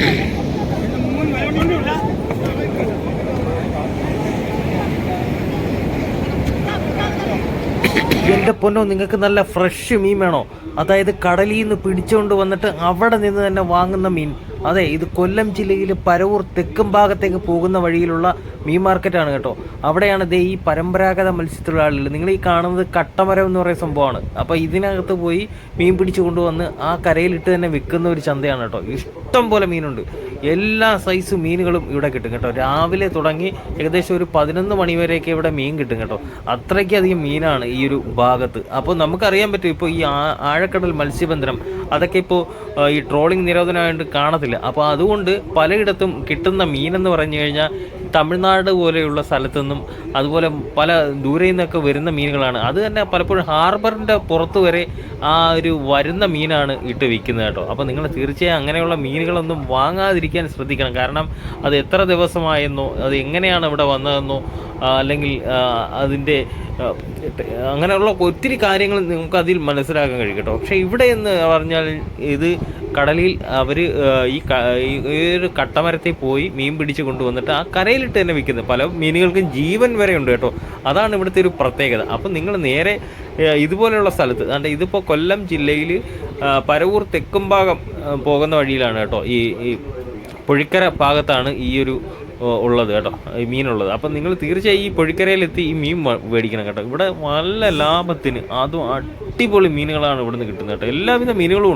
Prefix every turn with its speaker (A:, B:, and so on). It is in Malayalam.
A: Okay. പൊന്നോ നിങ്ങൾക്ക് നല്ല ഫ്രഷ് മീൻ വേണോ? അതായത് കടലിൽ നിന്ന് പിടിച്ചുകൊണ്ട് വന്നിട്ട് അവിടെ നിന്ന് തന്നെ വാങ്ങുന്ന മീൻ. അതെ ഇത് കൊല്ലം ജില്ലയിൽ പരവൂർ തെക്കും ഭാഗത്തേക്ക് പോകുന്ന വഴിയിലുള്ള മീൻ മാർക്കറ്റാണ് കേട്ടോ. അവിടെയാണ് ദേ ഈ പരമ്പരാഗത മത്സ്യത്തൊഴിലാളികൾ. നിങ്ങൾ ഈ കാണുന്നത് കട്ടമരം എന്ന് പറയുന്ന സംഭവമാണ്. അപ്പോൾ ഇതിനകത്ത് പോയി മീൻ പിടിച്ചു കൊണ്ടുവന്ന് ആ കരയിലിട്ട് തന്നെ വിൽക്കുന്ന ഒരു ചന്തയാണ് കേട്ടോ. ഇഷ്ടം പോലെ മീനുണ്ട്. എല്ലാ സൈസ് മീനുകളും ഇവിടെ കിട്ടും കേട്ടോ. രാവിലെ തുടങ്ങി ഏകദേശം ഒരു പതിനൊന്ന് മണി വരെയൊക്കെ ഇവിടെ മീൻ കിട്ടും കേട്ടോ. അത്രയ്ക്കധികം മീനാണ് ഈ ഒരു ഭാഗത്ത്. അപ്പോൾ നമുക്കറിയാൻ പറ്റും ഇപ്പോൾ ഈ ആഴക്കടൽ മത്സ്യബന്ധനം അതൊക്കെ ഇപ്പോൾ ഈ ട്രോളിംഗ് നിരോധനമായിട്ട് കാണത്തില്ല. അപ്പോൾ അതുകൊണ്ട് പലയിടത്തും കിട്ടുന്ന മീനെന്ന് പറഞ്ഞു കഴിഞ്ഞാൽ തമിഴ്നാട് പോലെയുള്ള സ്ഥലത്തുനിന്നും അതുപോലെ പല ദൂരെ നിന്നൊക്കെ വരുന്ന മീനുകളാണ്. അത് തന്നെ പലപ്പോഴും ഹാർബറിന്റെ പുറത്ത് വരെ ആ ഒരു വരുന്ന മീനാണ് ഇട്ട് വിൽക്കുന്നത് കേട്ടോ. അപ്പോൾ നിങ്ങൾ തീർച്ചയായും അങ്ങനെയുള്ള മീനുകളൊന്നും വാങ്ങാതിരിക്കാൻ ശ്രദ്ധിക്കണം. കാരണം അത് എത്ര ദിവസമായെന്നോ അത് എങ്ങനെയാണ് ഇവിടെ വന്നതെന്നോ അല്ലെങ്കിൽ അതിന്റെ അങ്ങനെയുള്ള ഒത്തിരി കാര്യങ്ങൾ നമുക്ക് അതിൽ മനസ്സിലാക്കാൻ കഴിയും കേട്ടോ. പക്ഷേ ഇവിടെ എന്ന് പറഞ്ഞാൽ ഇത് കടലിൽ അവർ ഈ ഒരു കട്ടമരത്തിൽ പോയി മീൻ പിടിച്ച് കൊണ്ടുവന്നിട്ട് ആ കരയിലിട്ട് തന്നെ വിൽക്കുന്നത്. പല മീനുകൾക്കും ജീവൻ വരെ ഉണ്ട് കേട്ടോ. അതാണ് ഇവിടുത്തെ ഒരു പ്രത്യേകത. അപ്പം നിങ്ങൾ നേരെ ഇതുപോലെയുള്ള സ്ഥലത്ത് അതാണ്ട് ഇതിപ്പോൾ കൊല്ലം ജില്ലയിൽ പരവൂർ തെക്കും ഭാഗം പോകുന്ന വഴിയിലാണ് കേട്ടോ ഈ പുഴിക്കര ഭാഗത്താണ് ഈ ഒരു ഉള്ളത് കേട്ടോ. ഈ മീനുള്ളത്. അപ്പം നിങ്ങൾ തീർച്ചയായും ഈ പൊഴിക്കരയിലെത്തി ഈ മീൻ മേടിക്കണം കേട്ടോ. ഇവിടെ നല്ല ലാഭത്തിന് അതും അടിപൊളി മീനുകളാണ് ഇവിടുന്ന് കിട്ടുന്നത് കേട്ടോ. എല്ലാവിധ മീനുകളും